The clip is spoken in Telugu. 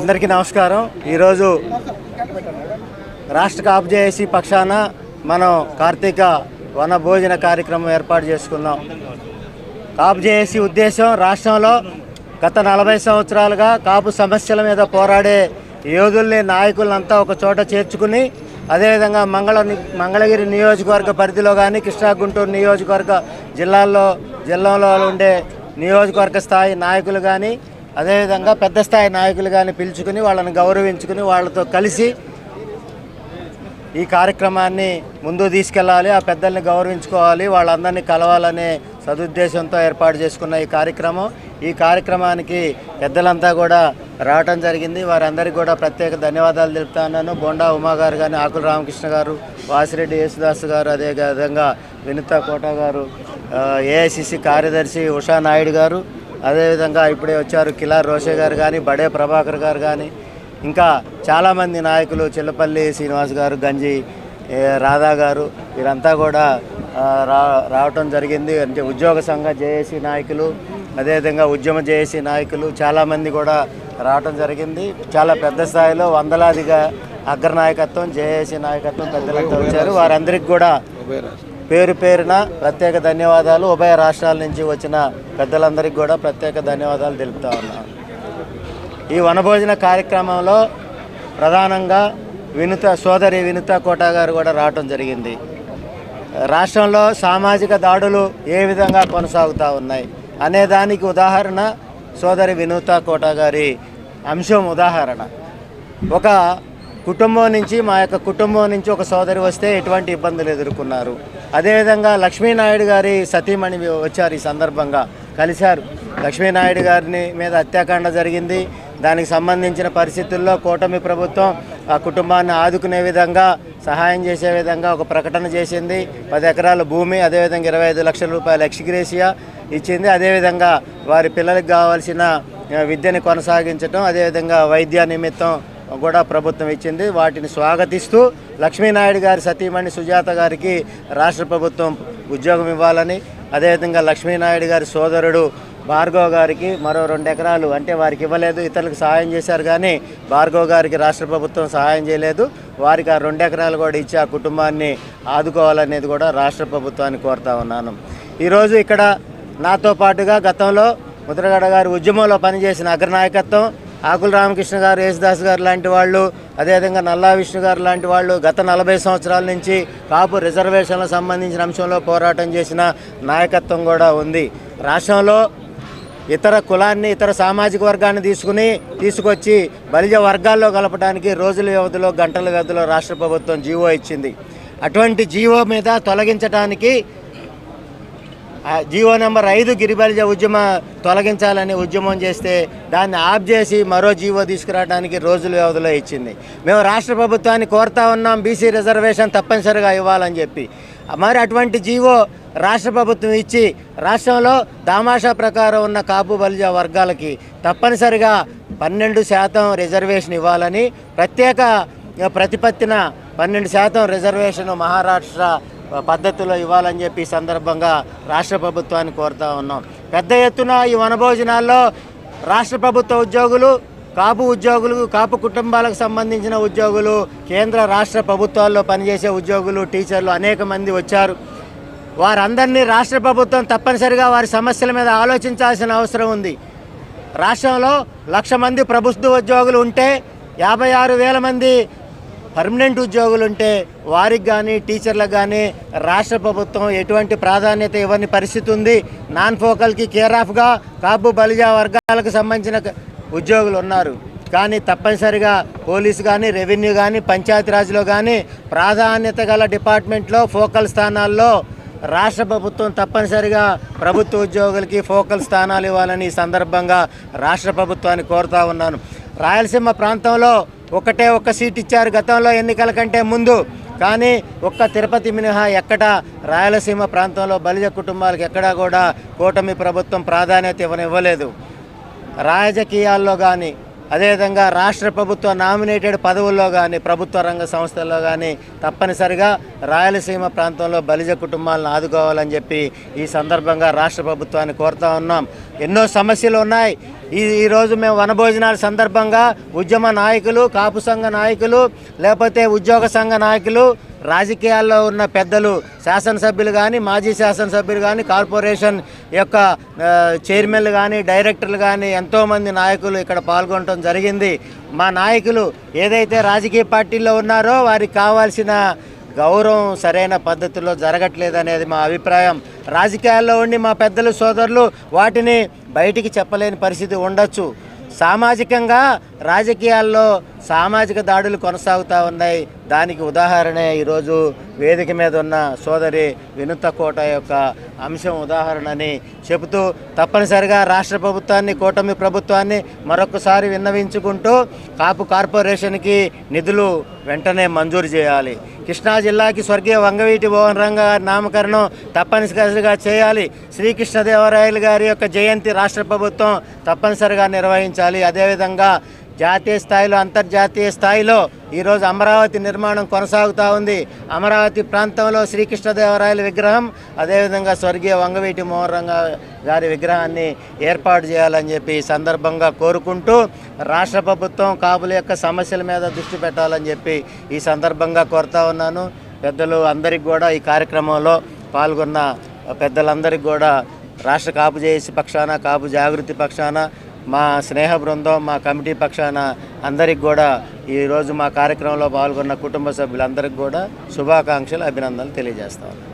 అందరికీ నమస్కారం. ఈరోజు రాష్ట్ర కాపుజేసి పక్షాన మనం కార్తీక వన భోజన కార్యక్రమం ఏర్పాటు చేసుకున్నాం కాపుజేసి ఉద్దేశం రాష్ట్రంలో గత నలభై సంవత్సరాలుగా కాపు సమస్యల మీద పోరాడే యోధుల్ని నాయకులంతా ఒక చోట చేర్చుకుని అదేవిధంగా మంగళ మంగళగిరి నియోజకవర్గ పరిధిలో కానీ కృష్ణా గుంటూరు నియోజకవర్గ జిల్లాల్లో జిల్లాలో ఉండే నియోజకవర్గ స్థాయి నాయకులు కానీ అదేవిధంగా పెద్ద స్థాయి నాయకులు కానీ పిలుచుకుని వాళ్ళని గౌరవించుకుని వాళ్ళతో కలిసి ఈ కార్యక్రమాన్ని ముందు తీసుకెళ్ళాలి ఆ పెద్దల్ని గౌరవించుకోవాలి వాళ్ళందరినీ కలవాలనే సదుద్దేశంతో ఏర్పాటు చేసుకున్న ఈ కార్యక్రమం. ఈ కార్యక్రమానికి పెద్దలంతా కూడా రావటం జరిగింది. వారందరికీ కూడా ప్రత్యేక ధన్యవాదాలు తెలుపుతా ఉన్నాను. బొండా ఉమా గారు కానీ ఆకుల రామకృష్ణ గారు వాసిరెడ్డి యేసుదాస్ గారు అదేవిధంగా విధంగా కోట గారు ఏఐసిసి కార్యదర్శి ఉషా నాయుడు గారు అదేవిధంగా ఇప్పుడే వచ్చారు కిలార్ రోషే గారు కానీ బడే ప్రభాకర్ గారు కానీ ఇంకా చాలామంది నాయకులు చిల్లపల్లి శ్రీనివాస్ గారు గంజి రాధా గారు వీరంతా కూడా రా రావటం జరిగింది. అంటే ఉద్యోగ సంఘ జేఏసీ నాయకులు అదేవిధంగా ఉద్యమ జేఏసీ నాయకులు చాలామంది కూడా రావటం జరిగింది. చాలా పెద్ద స్థాయిలో వందలాదిగా అగ్రనాయకత్వం జేఏసీ నాయకత్వం పెద్దలతో వచ్చారు. వారందరికీ కూడా పేరు పేరున ప్రత్యేక ధన్యవాదాలు. ఉభయ రాష్ట్రాల నుంచి వచ్చిన పెద్దలందరికీ కూడా ప్రత్యేక ధన్యవాదాలు తెలుపుతా ఉన్నాను ఈ వనభోజన కార్యక్రమంలో ప్రధానంగా వినుత సోదరి వినుత కోటా గారు కూడా రావటం జరిగింది. రాష్ట్రంలో సామాజిక దాడులు ఏ విధంగా కొనసాగుతూ ఉన్నాయి అనే దానికి ఉదాహరణ సోదరి వినూత కోటా గారి అంశం ఉదాహరణ. ఒక కుటుంబం నుంచి మా యొక్క కుటుంబం నుంచి ఒక సోదరి వస్తే ఎటువంటి ఇబ్బందులు ఎదుర్కొన్నారు? అదేవిధంగా లక్ష్మీనాయుడు గారి సతీమణి వచ్చారు ఈ సందర్భంగా. కలిశారు. లక్ష్మీనాయుడు గారిని మీద హత్యాకాండ జరిగింది. దానికి సంబంధించిన పరిస్థితుల్లో కూటమి ప్రభుత్వం ఆ కుటుంబాన్ని ఆదుకునే విధంగా సహాయం చేసే విధంగా ఒక ప్రకటన చేసింది. పది ఎకరాల భూమి అదేవిధంగా ఇరవై ఐదు లక్షల రూపాయల ఎక్స్గ్రేషియా ఇచ్చింది. అదేవిధంగా వారి పిల్లలకు కావాల్సిన విద్యని కొనసాగించడం అదేవిధంగా వైద్య నిమిత్తం కూడా ప్రభుత్వం ఇచ్చింది. వాటిని స్వాగతిస్తూ లక్ష్మీనాయుడు గారి సతీమణి సుజాత గారికి రాష్ట్ర ప్రభుత్వం ఉద్యోగం ఇవ్వాలని అదేవిధంగా లక్ష్మీనాయుడు గారి సోదరుడు భార్గవ్ గారికి మరో రెండు ఎకరాలు అంటే వారికి ఇవ్వలేదు. ఇతరులకు సహాయం చేశారు కానీ భార్గవ్ గారికి రాష్ట్ర ప్రభుత్వం సహాయం చేయలేదు. వారికి ఆ రెండు ఎకరాలు కూడా ఇచ్చి ఆ కుటుంబాన్ని ఆదుకోవాలనేది కూడా రాష్ట్ర ప్రభుత్వాన్ని కోరుతా ఉన్నాను. ఈరోజు ఇక్కడ నాతో పాటుగా గతంలో ముద్రగడ గారి ఉద్యమంలో పనిచేసిన అగ్రనాయకత్వం ఆకుల రామకృష్ణ గారు యేసుదాస్ గారు లాంటి వాళ్ళు అదేవిధంగా నల్లా విష్ణు గారు లాంటి వాళ్ళు గత నలభై సంవత్సరాల నుంచి కాపు రిజర్వేషన్లకు సంబంధించిన అంశంలో పోరాటం చేసిన నాయకత్వం కూడా ఉంది. రాష్ట్రంలో ఇతర కులాన్ని ఇతర సామాజిక వర్గాన్ని తీసుకుని తీసుకొచ్చి బలిజ వర్గాల్లో కలపడానికి రోజుల వ్యవధిలో గంటల వ్యవధిలో రాష్ట్ర ప్రభుత్వం జీవో ఇచ్చింది. అటువంటి జీవో మీద తొలగించడానికి జీవో నెంబర్ ఐదు గిరిబలిజ ఉద్యమ తొలగించాలని ఉద్యమం చేస్తే దాన్ని ఆఫ్ చేసి మరో జీవో తీసుకురావడానికి రోజుల వ్యవధిలో ఇచ్చింది. మేము రాష్ట్ర ప్రభుత్వాన్ని కోరుతా ఉన్నాం బీసీ రిజర్వేషన్ తప్పనిసరిగా ఇవ్వాలని చెప్పి. మరి అటువంటి జీవో రాష్ట్ర ప్రభుత్వం ఇచ్చి రాష్ట్రంలో దామాషా ప్రకారం ఉన్న కాపు బలిజ వర్గాలకి తప్పనిసరిగా పన్నెండు శాతం రిజర్వేషన్ ఇవ్వాలని ప్రత్యేక ప్రతిపత్తిన పన్నెండు శాతం రిజర్వేషన్ మహారాష్ట్ర పద్ధతిలో ఇవ్వాలని చెప్పి సందర్భంగా రాష్ట్ర ప్రభుత్వాన్ని కోరుతా ఉన్నాం. పెద్ద ఎత్తున ఈ వనభోజనాల్లో రాష్ట్ర ప్రభుత్వ ఉద్యోగులు కాపు ఉద్యోగులు కాపు కుటుంబాలకు సంబంధించిన ఉద్యోగులు కేంద్ర రాష్ట్ర ప్రభుత్వాల్లో పనిచేసే ఉద్యోగులు టీచర్లు అనేక మంది వచ్చారు. వారందరినీ రాష్ట్ర ప్రభుత్వం తప్పనిసరిగా వారి సమస్యల మీద ఆలోచించాల్సిన అవసరం ఉంది. రాష్ట్రంలో లక్ష మంది ప్రభుత్వ ఉద్యోగులు ఉంటే యాభై ఆరు వేల మంది పర్మనెంట్ ఉద్యోగులు ఉంటే వారికి కానీ టీచర్లకు కానీ రాష్ట్ర ప్రభుత్వం ఎటువంటి ప్రాధాన్యత ఇవ్వని పరిస్థితి ఉంది. నాన్ ఫోకల్కి కేర్ ఆఫ్గా కాపు బలిజా వర్గాలకు సంబంధించిన ఉద్యోగులు ఉన్నారు. కానీ తప్పనిసరిగా పోలీసు కానీ రెవెన్యూ కానీ పంచాయతీరాజ్లో కానీ ప్రాధాన్యత గల డిపార్ట్మెంట్లో ఫోకల్ స్థానాల్లో రాష్ట్ర ప్రభుత్వం తప్పనిసరిగా ప్రభుత్వ ఉద్యోగులకి ఫోకల్ స్థానాలు ఇవ్వాలని ఈ సందర్భంగా రాష్ట్ర ప్రభుత్వాన్ని కోరుతా ఉన్నాను. రాయలసీమ ప్రాంతంలో ఒకటే ఒక్క సీట్ ఇచ్చారు గతంలో ఎన్నికల కంటే ముందు. కానీ ఒక్క తిరుపతి మినహా ఎక్కడ రాయలసీమ ప్రాంతంలో బలిజ కుటుంబాలకు ఎక్కడా కూడా కూటమి ప్రభుత్వం ప్రాధాన్యత ఇవ్వనివ్వలేదు. రాజకీయాల్లో కానీ అదేవిధంగా రాష్ట్ర ప్రభుత్వ నామినేటెడ్ పదవుల్లో కానీ ప్రభుత్వ రంగ సంస్థల్లో కానీ తప్పనిసరిగా రాయలసీమ ప్రాంతంలో బలిజ కుటుంబాలను ఆదుకోవాలని చెప్పి ఈ సందర్భంగా రాష్ట్ర ప్రభుత్వాన్ని కోరుతా ఉన్నాం. ఎన్నో సమస్యలు ఉన్నాయి. ఈ ఈరోజు మేము వనభోజనాల సందర్భంగా ఉద్యమ నాయకులు కాపు సంఘ నాయకులు లేకపోతే ఉద్యోగ సంఘ నాయకులు రాజకీయాల్లో ఉన్న పెద్దలు శాసనసభ్యులు కానీ మాజీ శాసనసభ్యులు కానీ కార్పొరేషన్ యొక్క చైర్మన్లు కానీ డైరెక్టర్లు కానీ ఎంతోమంది నాయకులు ఇక్కడ పాల్గొనడం జరిగింది. మా నాయకులు ఏదైతే రాజకీయ పార్టీల్లో ఉన్నారో వారికి కావాల్సిన గౌరవం సరైన పద్ధతిలో జరగట్లేదు అనేది మా అభిప్రాయం. రాజకీయాల్లో ఉండి మా పెద్దలు సోదరులు వాటిని బయటికి చెప్పలేని పరిస్థితి ఉండొచ్చు. సామాజికంగా రాజకీయాల్లో సామాజిక దాడులు కొనసాగుతూ ఉన్నాయి. దానికి ఉదాహరణే ఈరోజు వేదిక మీద ఉన్న సోదరి వినుత కోట యొక్క అంశం ఉదాహరణని చెబుతూ తప్పనిసరిగా రాష్ట్ర ప్రభుత్వాన్ని కూటమి ప్రభుత్వాన్ని మరొకసారి విన్నవించుకుంటూ కాపు కార్పొరేషన్కి నిధులు వెంటనే మంజూరు చేయాలి. కృష్ణా జిల్లాకి స్వర్గీయ వంగవీటి మోహన్ రంగ నామకరణం తప్పనిసరిగా చేయాలి. శ్రీకృష్ణదేవరాయలు గారి యొక్క జయంతి రాష్ట్ర ప్రభుత్వం తప్పనిసరిగా నిర్వహించాలి. అదేవిధంగా జాతీయ స్థాయిలో అంతర్జాతీయ స్థాయిలో ఈరోజు అమరావతి నిర్మాణం కొనసాగుతూ ఉంది. అమరావతి ప్రాంతంలో శ్రీకృష్ణదేవరాయల విగ్రహం అదేవిధంగా స్వర్గీయ వంగవీటి మోహన్ గారి విగ్రహాన్ని ఏర్పాటు చేయాలని చెప్పి సందర్భంగా కోరుకుంటూ రాష్ట్ర ప్రభుత్వం కాపుల యొక్క సమస్యల మీద దృష్టి పెట్టాలని చెప్పి ఈ సందర్భంగా కోరుతా ఉన్నాను. పెద్దలు అందరికి కూడా ఈ కార్యక్రమంలో పాల్గొన్న పెద్దలందరికీ కూడా రాష్ట్ర కాపు చేసి పక్షాన కాపు జాగృతి పక్షాన మా స్నేహ బృందం మా కమిటీ పక్షాన అందరికి కూడా ఈరోజు మా కార్యక్రమంలో పాల్గొన్న కుటుంబ సభ్యులందరికీ కూడా శుభాకాంక్షలు అభినందనలు తెలియజేస్తాను